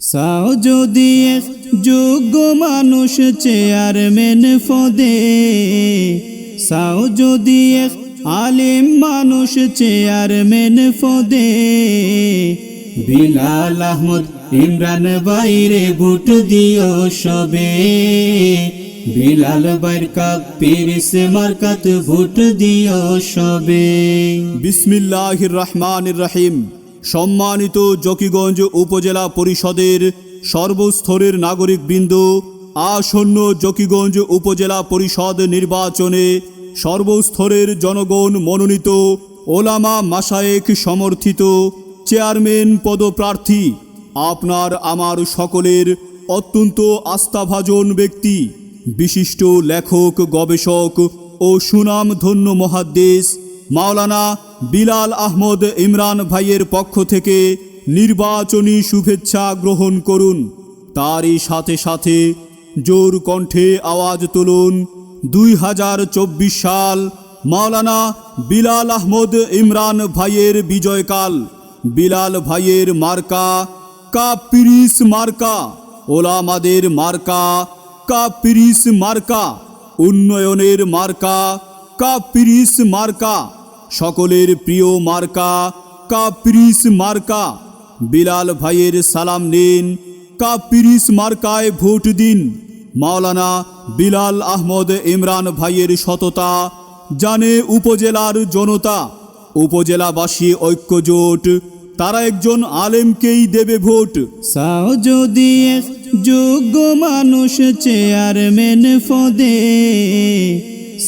Sao যদি যোগ্য মানুষ চেয়ারম্যান পদে, সাও যদি আলিম মানুষ চেয়ারম্যান পদে। বিলাল আহমদ ইমরান বাইরে ভোট দিও সবে, বিলাল বাইর কাক পিরিস মার্কাত ভোট দিও সবে। বিসমিল্লাহির রহমানির রহিম। সম্মানিত জকিগঞ্জ উপজেলা পরিষদের সর্বস্তরের নাগরিকবৃন্দ, আসন্ন জকিগঞ্জ উপজেলা পরিষদ নির্বাচনে সর্বস্তরের জনগণ মনোনীত ওলামা মাসায়েক সমর্থিত চেয়ারম্যান পদপ্রার্থী, আপনার আমার সকলের অত্যন্ত আস্থাভাজন ব্যক্তি, বিশিষ্ট লেখক, গবেষক ও সুনামধন্য মহাদ্দেশ মাওলানা বিলাল আহমদ ইমরান ভাইয়ের পক্ষ থেকে নির্বাচনী শুভেচ্ছা গ্রহণ করুন। তারই সাথে সাথে জোর কণ্ঠে আওয়াজ তুলুন দুই হাজার চব্বিশ সাল মাওলানা বিলাল আহমদ ইমরান ভাইয়ের বিজয়কাল। বিলাল ভাইয়ের মার্কা কাপিরিস মার্কা, ওলামাদের মার্কা কাপিরিস মার্কা, উন্নয়নের মার্কা কাপিরিস মার্কা। সকলের প্রিয় মার্কা, কাপিরিস মার্কা। বিলাল ভাইয়ের সালাম নিন, কাপিরিস মার্কায় ভোট দিন। মাওলানা বিলাল আহমদ ইমরান ভাইয়ের সততা জানে উপজেলার জনতা। উপজেলাবাসী ঐক্যজোট, তারা একজন আলেমকেই দেবে ভোট। যদি যোগ্য মানুষ চেয়ারম্যান ফদে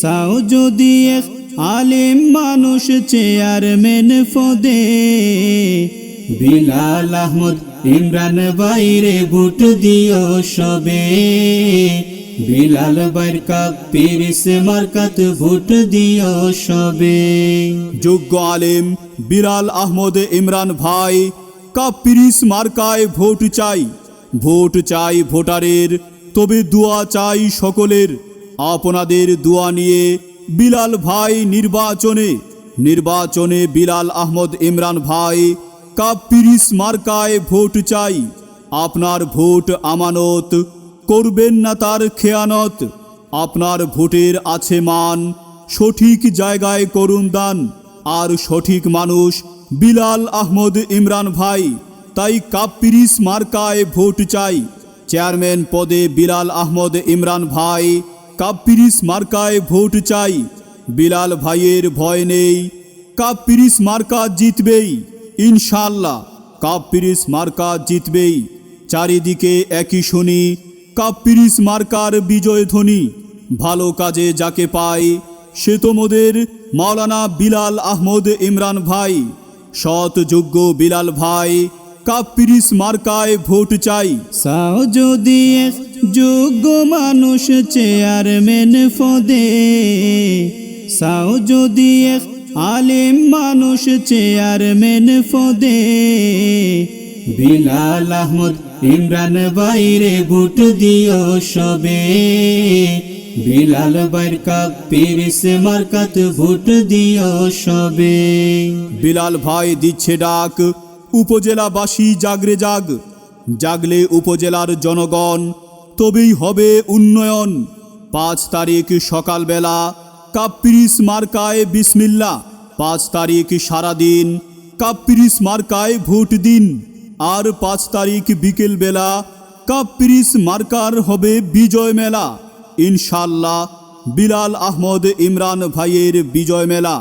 সাও যদি আলিম মানুষ চেয়ারম্যান পদে। বিলাল আহমদ ইমরান বাইরে ভোট দিও সবে। বিলাল বাইর কাক পিরিস মার্কাত ভোট দিও সবে। যোগ্য আলেম বিরাল আহমদ ইমরান ভাই কাপিরিস মার্কায় ভোট চাই। ভোট চাই ভোটারের, তবে দোয়া চাই সকলের। আপনাদের দোয়া নিয়ে বিলাল ভাই নির্বাচনে নির্বাচনে বিলাল আহমদ ইমরান ভাই কাপিরিস মার্কায় ভোট চাই। আপনার ভোট আমানত করবেন না তার খেয়ানত। আপনার ভোটের আছে মান, সঠিক জায়গায় করুন দান। আর সঠিক মানুষ বিলাল আহমদ ইমরান ভাই, তাই কাপিরিস মার্কায় ভোট চাই। চেয়ারম্যান পদে বিলাল আহমদ ইমরান ভাই কাপিরিস মার্কায় ভোট চাই। বিলাল ভাইয়ের ভয় নেই কাপিরিস মার্কা জিতবেই ইনশাল্লাহ কাপিরিস মার্কা জিতবেই। চারিদিকে একই শুনি কাপিরিস মার্কার বিজয় ধ্বনি। ভালো কাজে যাকে পাই সে তোমাদের মাওলানা বিলাল আহমদ ইমরান ভাই। সৎ যোগ্য বিলাল ভাই কাপিরিস মার্কায় ভোট চাই। সাও যদি যোগ্য মানুষ চেয়ারম্যান ফদে সাও যদি আলিম মানুষ চেয়ারম্যান ফদে বিলাল আহমদ ইমরান বাইরে ভোট দিও সবে। বিলাল বাইর কাক পিরিস মার্কাত ভোট দিও সবে। বিলাল ভাই দিচ্ছে ডাক, উপজেলাবাসী জাগরে জাগ। জাগলে উপজেলার জনগণ তবেই হবে উন্নয়ন। পাঁচ তারিখ সকালবেলা কাপ্পিরিস মার্কায় বিসমিল্লা পাঁচ তারিখ সারাদিন কাপ্পিরিস মার্কায় ভোট দিন। আর পাঁচ তারিখ বিকেলবেলা কাপ্পিরিস মার্কার হবে বিজয় মেলা। ইনশাল্লাহ বিলাল আহমদ ইমরান ভাইয়ের বিজয় মেলা।